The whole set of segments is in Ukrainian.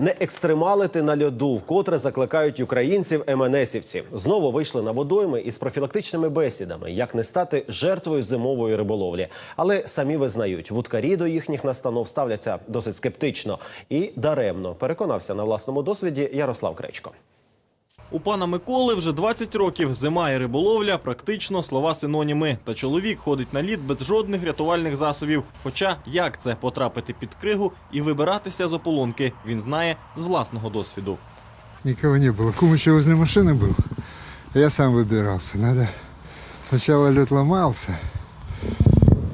Не екстремалити на льоду, вкотре закликають українців МНСівці. Знову вийшли на водойми із профілактичними бесідами, як не стати жертвою зимової риболовлі. Але самі визнають, вудкарі до їхніх настанов ставляться досить скептично і даремно. Переконався на власному досвіді Ярослав Кречко. У пана Миколи вже 20 років. Зима і риболовля практично слова синоніми. Та чоловік ходить на лід без жодних рятувальних засобів. Хоча як це потрапити під кригу і вибиратися з ополонки, він знає з власного досвіду. Никого не было. Кум еще возле машины был. Я сам выбирался. Надо... Сначала лед ломался,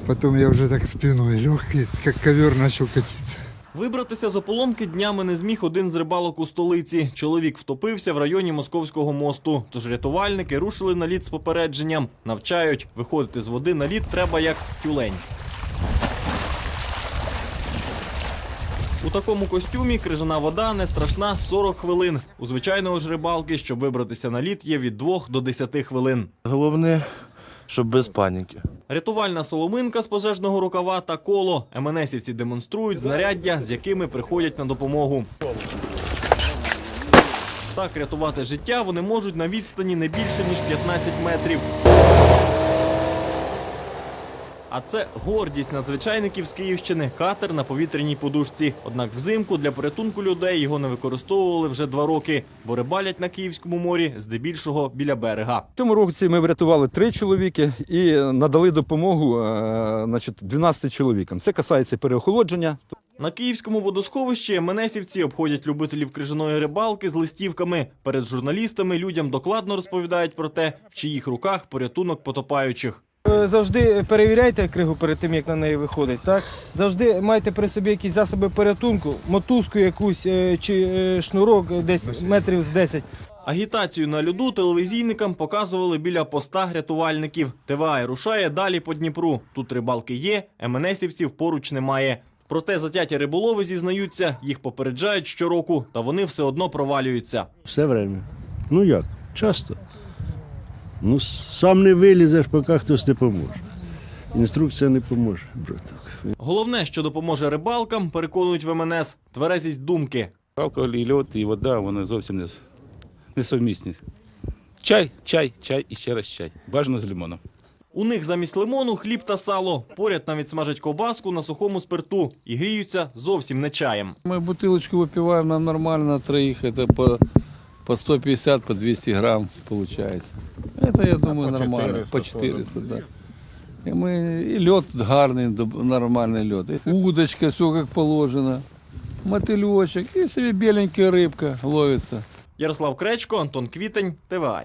потом я уже так спиной лег, и как ковер начал катиться. Вибратися з ополонки днями не зміг один з рибалок у столиці. Чоловік втопився в районі Московського мосту. Тож рятувальники рушили на лід з попередженням. Навчають, виходити з води на лід треба як тюлень. У такому костюмі крижана вода не страшна 40 хвилин. У звичайного ж рибалки, щоб вибратися на лід, є від 2 до 10 хвилин. Головне, щоб без паніки. Рятувальна соломинка з пожежного рукава та коло. МНСівці демонструють знаряддя, з якими приходять на допомогу. Так рятувати життя вони можуть на відстані не більше ніж 15 метрів. А це гордість надзвичайників з Київщини катер на повітряній подушці. Однак взимку для порятунку людей його не використовували вже два роки, бо рибалять на Київському морі здебільшого біля берега. Цьому році ми врятували три чоловіки і надали допомогу е, значить, 12 чоловікам. Це касається переохолодження. На київському водосховищі МНСівці обходять любителів крижаної рибалки з листівками. Перед журналістами людям докладно розповідають про те, в чиїх руках порятунок потопаючих. Завжди перевіряйте кригу перед тим, як на неї виходить. Так? Завжди майте при собі якісь засоби порятунку, мотузку якусь е, чи е, шнурок десь метрів з 10. Агітацію на льоду телевізійникам показували біля поста рятувальників. ТВА рушає далі по Дніпру. Тут рибалки є, МНСівців поруч немає. Проте затяті риболови зізнаються, їх попереджають щороку, та вони все одно провалюються. Все время. Ну як? Часто. Ну, с- сам не вилізеш, поки хтось не поможе. Інструкція не поможе, браток. Головне, що допоможе рибалкам, переконують в МНС – тверезість думки. Алкоголь і льод, і вода, вони зовсім не, несовмісні. Чай, чай, чай і ще раз чай. Бажано з лимоном. У них замість лимону хліб та сало. Поряд навіть смажать ковбаску на сухому спирту і гріються зовсім не чаєм. Мы бутылочку выпиваем нам нормально на троих, это по, по 150, по 200 грамм получается. Это, я думаю, нормально, по 400, да. И, мы, и лед гарный, доб- нормальный лед. И удочка, все как положено. Мотылечек и себе беленькая рыбка ловится. Ярослав Кречко, Антон Квітень, ТВА.